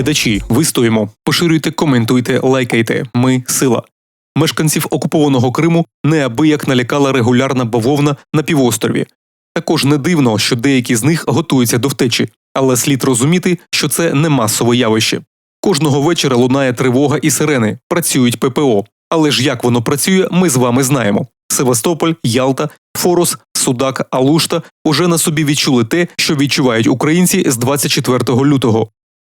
Глядачі, вистоїмо, поширюйте, коментуйте, лайкайте. Ми сила. Мешканців окупованого Криму неабияк налякала регулярна бавовна на півострові. Також не дивно, що деякі з них готуються до втечі, але слід розуміти, що це не масове явище. Кожного вечора лунає тривога і сирени, працюють ППО. Але ж як воно працює, ми з вами знаємо. Севастополь, Ялта, Форос, Судак, Алушта уже на собі відчули те, що відчувають українці з 24 лютого.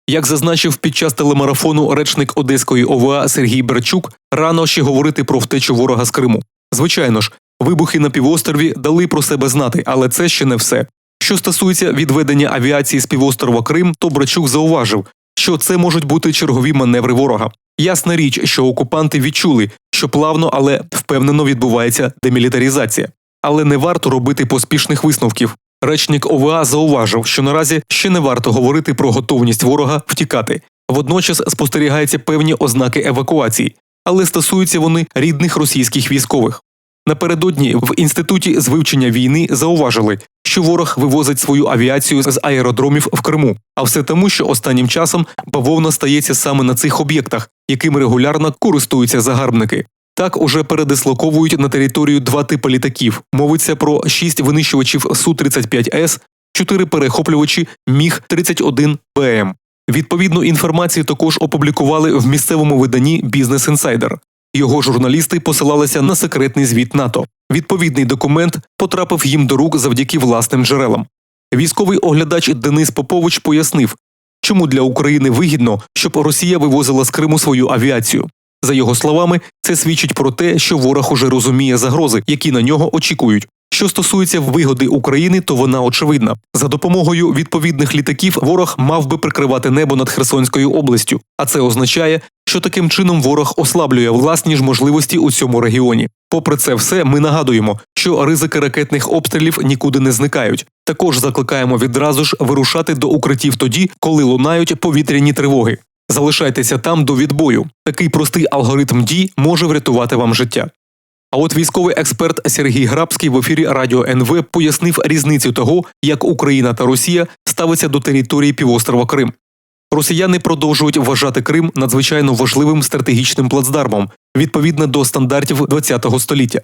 Як зазначив під час телемарафону речник Одеської ОВА Сергій Берчук, рано ще говорити про втечу ворога з Криму. Звичайно ж, вибухи на півострові дали про себе знати, але це ще не все. Що стосується відведення авіації з півострова Крим, то Брачук зауважив, що це можуть бути чергові маневри ворога. Ясна річ, що окупанти відчули, що плавно, але впевнено відбувається демілітарізація. Але не варто робити поспішних висновків. Речник ОВА зауважив, що наразі ще не варто говорити про готовність ворога втікати. Водночас спостерігаються певні ознаки евакуації, але стосуються вони рідних російських військових. Напередодні в інституті з вивчення війни зауважили, що ворог вивозить свою авіацію з аеродромів в Криму, а все тому, що останнім часом бавовна стається саме на цих об'єктах, якими регулярно користуються загарбники. Так уже передислоковують на територію два типи літаків. Мовиться про шість винищувачів Су-35С, чотири перехоплювачі Міг 31 БМ. Відповідну інформацію також опублікували в місцевому виданні Бізнес Інсайдер. Його журналісти посилалися на секретний звіт НАТО. Відповідний документ потрапив їм до рук завдяки власним джерелам. Військовий оглядач Денис Попович пояснив, чому для України вигідно, щоб Росія вивозила з Криму свою авіацію. За його словами, це свідчить про те, що ворог уже розуміє загрози, які на нього очікують. Що стосується вигоди України, то вона очевидна. За допомогою відповідних літаків ворог мав би прикривати небо над Херсонською областю, а це означає, що таким чином ворог ослаблює власні ж можливості у цьому регіоні. Попри це все, ми нагадуємо, що ризики ракетних обстрілів нікуди не зникають. Також закликаємо відразу ж вирушати до укриттів тоді, коли лунають повітряні тривоги. Залишайтеся там до відбою. Такий простий алгоритм дій може врятувати вам життя. А от військовий експерт Сергій Грабський в ефірі Радіо НВ пояснив різницю того, як Україна та Росія ставиться до території півострова Крим. Росіяни продовжують вважати Крим надзвичайно важливим стратегічним плацдармом відповідно до стандартів ХХ століття.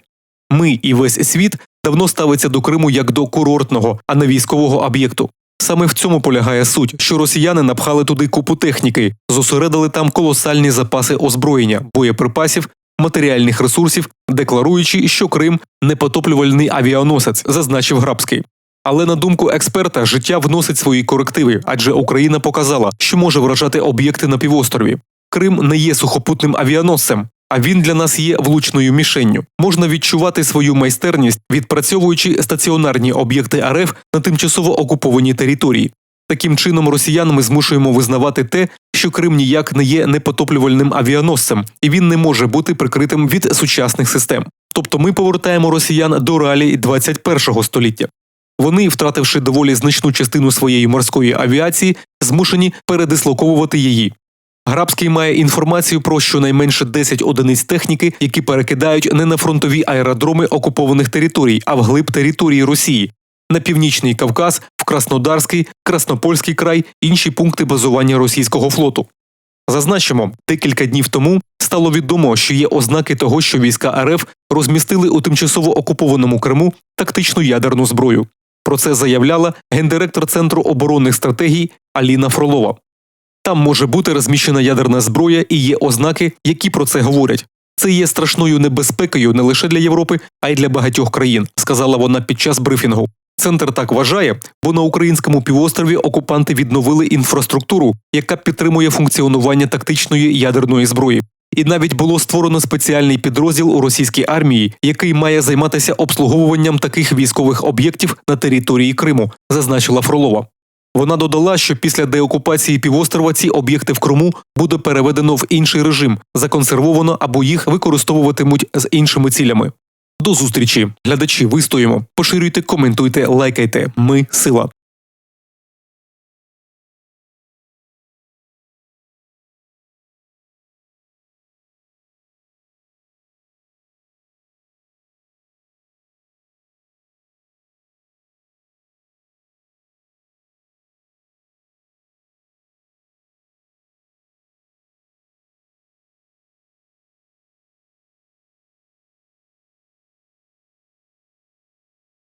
Ми і весь світ давно ставиться до Криму як до курортного, а не військового об'єкту. Саме в цьому полягає суть, що росіяни напхали туди купу техніки, зосередили там колосальні запаси озброєння, боєприпасів, матеріальних ресурсів, декларуючи, що Крим непотоплювальний авіаносець, зазначив Грабський. Але на думку експерта, життя вносить свої корективи, адже Україна показала, що може вражати об'єкти на півострові. Крим не є сухопутним авіаносцем, а він для нас є влучною мішенню. Можна відчувати свою майстерність, відпрацьовуючи стаціонарні об'єкти РФ на тимчасово окупованій території. Таким чином, росіян ми змушуємо визнавати те, що Крим ніяк не є непотоплювальним авіаносцем, і він не може бути прикритим від сучасних систем. Тобто ми повертаємо росіян до реалій 21 століття. Вони, втративши доволі значну частину своєї морської авіації, змушені передислоковувати її. Грабський має інформацію про щонайменше 10 одиниць техніки, які перекидають не на фронтові аеродроми окупованих територій, а вглиб території Росії, на північний Кавказ, в Краснодарський, Краснопольський край, інші пункти базування російського флоту. Зазначимо, декілька днів тому стало відомо, що є ознаки того, що війська РФ розмістили у тимчасово окупованому Криму тактичну ядерну зброю. Про це заявляла гендиректор Центру оборонних стратегій Аліна Фролова. Там може бути розміщена ядерна зброя і є ознаки, які про це говорять. Це є страшною небезпекою не лише для Європи, а й для багатьох країн, сказала вона під час брифінгу. Центр так вважає, бо на українському півострові окупанти відновили інфраструктуру, яка підтримує функціонування тактичної ядерної зброї. І навіть було створено спеціальний підрозділ у російській армії, який має займатися обслуговуванням таких військових об'єктів на території Криму, зазначила Фролова. Вона додала, що після деокупації півострова ці об'єкти в Криму буде переведено в інший режим, законсервовано або їх використовуватимуть з іншими цілями. До зустрічі, глядачі, вистоїмо. Поширюйте, коментуйте, лайкайте. Ми сила.